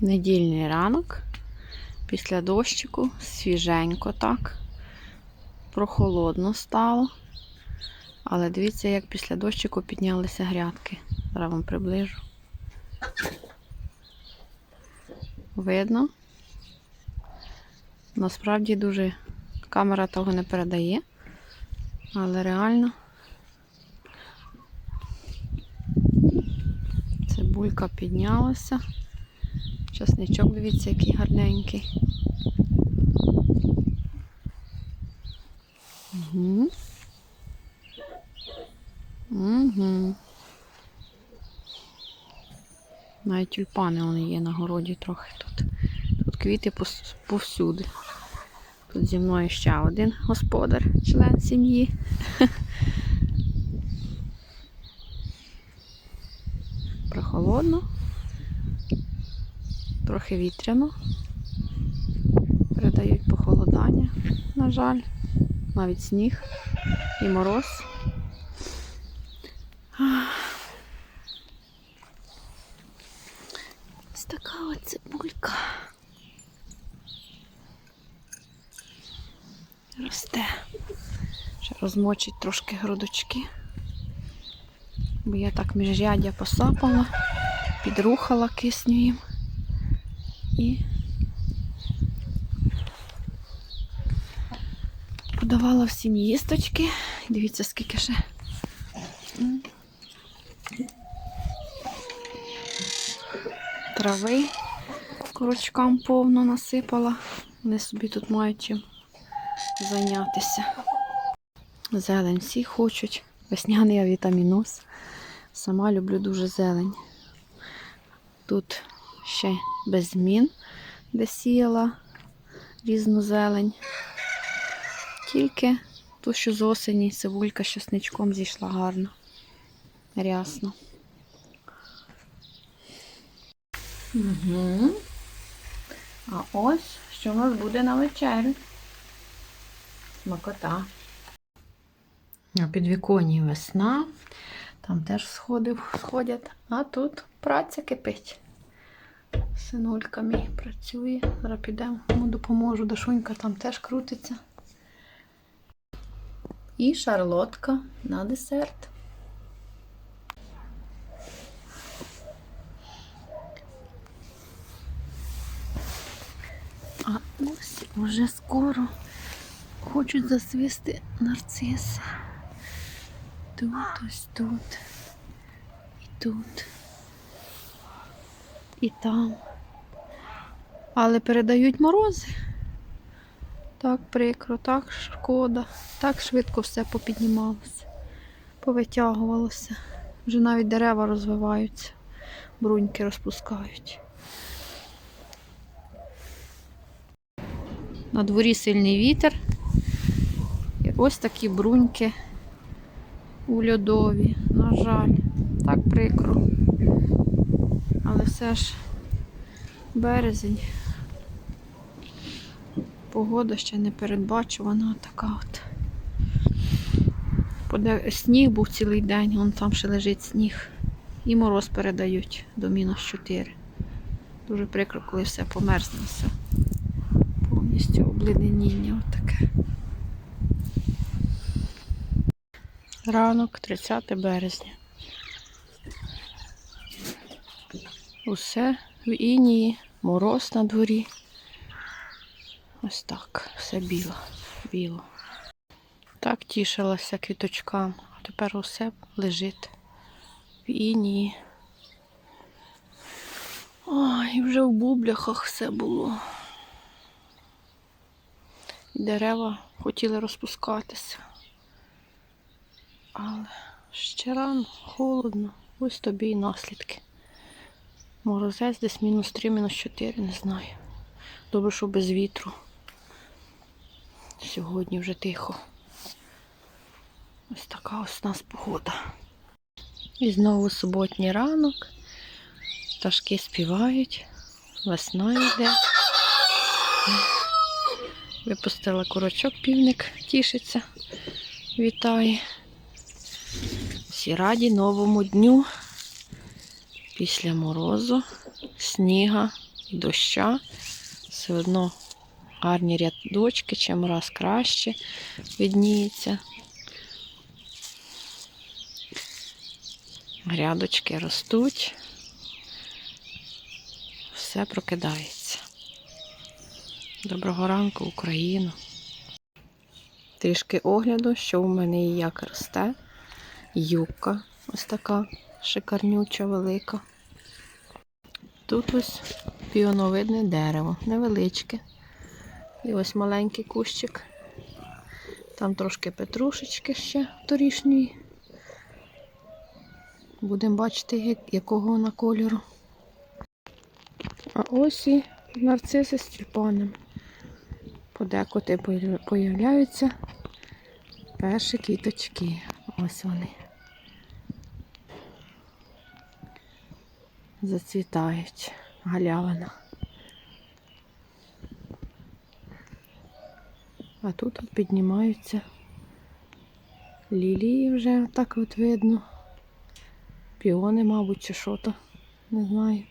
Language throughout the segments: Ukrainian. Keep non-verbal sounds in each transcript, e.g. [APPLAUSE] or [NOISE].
Недільний ранок. Після дощику свіженько так. Прохолодно стало. Але дивіться, як після дощику піднялися грядки. Зараз вам приближу. Видно? Насправді дуже камера того не передає. Але реально цибулька піднялася. Часничок, дивіться, який гарненький. Угу. Угу. Навіть тюльпани вони є на городі трохи тут. Тут квіти повсюди. Тут зі мною ще один господар, член сім'ї. [LAUGHS] Прохолодно. Трохи вітряно. Передають похолодання, на жаль. Навіть сніг і мороз. Ось така от цибулька. Росте. Ще розмочить трошки грудочки. Бо я так міжряддя посапала, підрухала кисню їм. І подавала всім їсточки. Дивіться, скільки ще. Трави курочкам повно насипала. Вони собі тут мають чим зайнятися. Зелень всі хочуть. Весняний авітаміноз. Сама люблю дуже зелень. Тут ще без змін, де сіяла різну зелень. Тільки ту, що з осені цибулька з чесничком зійшла гарно. Рясно. Угу. А ось що у нас буде на вечерю. Смакота. На підвіконні весна. Там теж сходи сходять. А тут праця кипить. Синулька мій працює. Зараз підемо, йому допоможу. Дашунька там теж крутиться. І шарлотка на десерт. А ось вже скоро хочуть засвісти нарциси. Тут, ось тут. І тут. І там. Але передають морози. Так прикро, так шкода. Так швидко все попіднімалося, повитягувалося. Вже навіть дерева розвиваються, бруньки розпускають. На дворі сильний вітер. І ось такі бруньки у льодові. На жаль, так прикро. Але все ж березень. Погода ще не передбачувана, така от. Сніг був цілий день, вон там ще лежить сніг. І мороз передають до мінус 4. Дуже прикро, коли все померзне все. Повністю обледеніння отаке. Ранок, 30 березня. Усе в інії, мороз на дворі. Ось так, все біло, біло. Так тішилася квіточкам, а тепер усе лежить в інії. Ой, вже в бубляхах все було. І дерева хотіли розпускатися. Але ще рано, холодно. Ось тобі і наслідки. Морозець десь мінус 3, мінус 4, не знаю. Добре, що без вітру. Сьогодні вже тихо. Ось така ось у нас погода. І знову суботній ранок. Пташки співають. Весна йде. Випустила курочок, півник тішиться, вітає. Всі раді новому дню. Після морозу, сніга, і доща. Все одно гарні рядочки, чим раз краще видніється. Грядочки ростуть. Все прокидається. Доброго ранку, Україну. Трішки огляду, що у мене і як росте. Юбка ось така шикарнюча, велика. Тут ось піоновидне дерево, невеличке. І ось маленький кущик. Там трошки петрушечки ще торішньої. Будемо бачити, якого вона кольору. А ось і нарциси з тюльпаном. Подекуди появ- появляються перші квіточки. Ось вони. Зацвітають галявина. А тут от піднімаються лілії вже так от видно. Піони, мабуть, чи що то. Не знаю.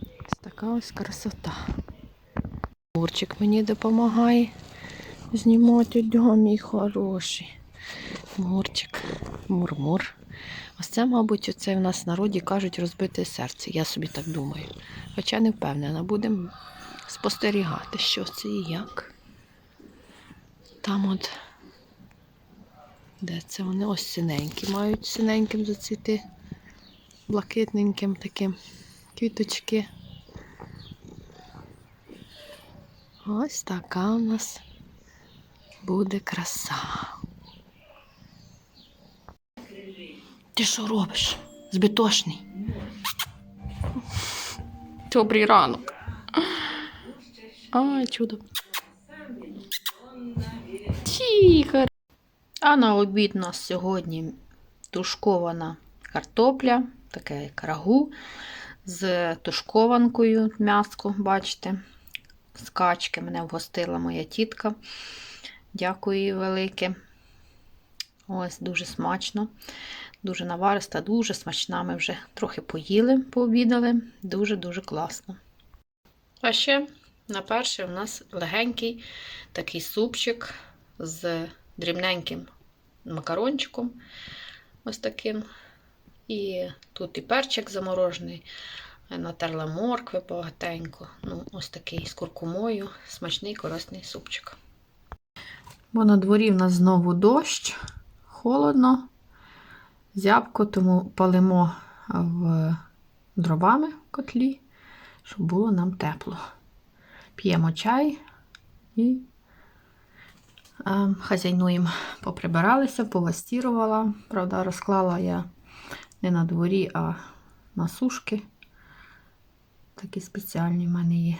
Ось така ось красота. Мурчик мені допомагає знімати одяг, мій хороший. Мурчик, мурмур. Це, мабуть, оце в нас в народі кажуть розбите серце. Я собі так думаю. Хоча не впевнена, будемо спостерігати, що це і як. Там от, де це вони ось синенькі, мають синеньким зацвіти, блакитненьким таким квіточки. Ось така у нас буде краса. Ти що робиш? Збитошний. Добрий ранок. Ай, чудо. Тихо. А на обід у нас сьогодні тушкована картопля, таке як рагу, з тушкованкою м'яско, бачите, з качки мене вгостила моя тітка. Дякую їй велике. Ось дуже смачно, дуже навариста, дуже смачна. Ми вже трохи поїли, пообідали. Дуже-дуже класно. А ще на перше у нас легенький такий супчик з дрібненьким макарончиком. Ось таким. І тут і перчик заморожений, натерла моркви багатенько. Ну, ось такий з куркумою, смачний корисний супчик. Бо на дворі в нас знову дощ, холодно, зябко, тому палимо в дровами в котлі, щоб було нам тепло. П'ємо чай і е, хазяйнуємо. Поприбиралися, повастірувала. Правда, розклала я не на дворі, а на сушки. Такі спеціальні в мене є.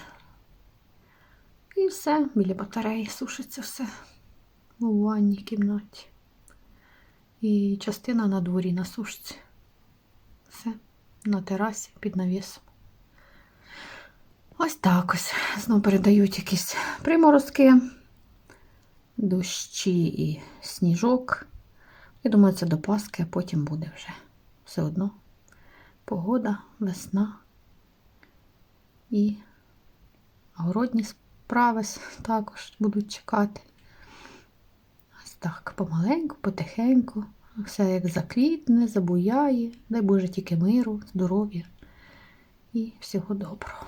І все, біля батареї сушиться все у ванній кімнаті. І частина на дворі на сушці. Все, на терасі під навісом. Ось так ось. Знову передають якісь приморозки, дощі і сніжок. Я думаю, це до Пасхи, а потім буде вже все одно. Погода, весна і городні справи також будуть чекати. Так, помаленьку, потихеньку. Все як заквітне, забуяє. Дай Боже тільки миру, здоров'я і всього доброго.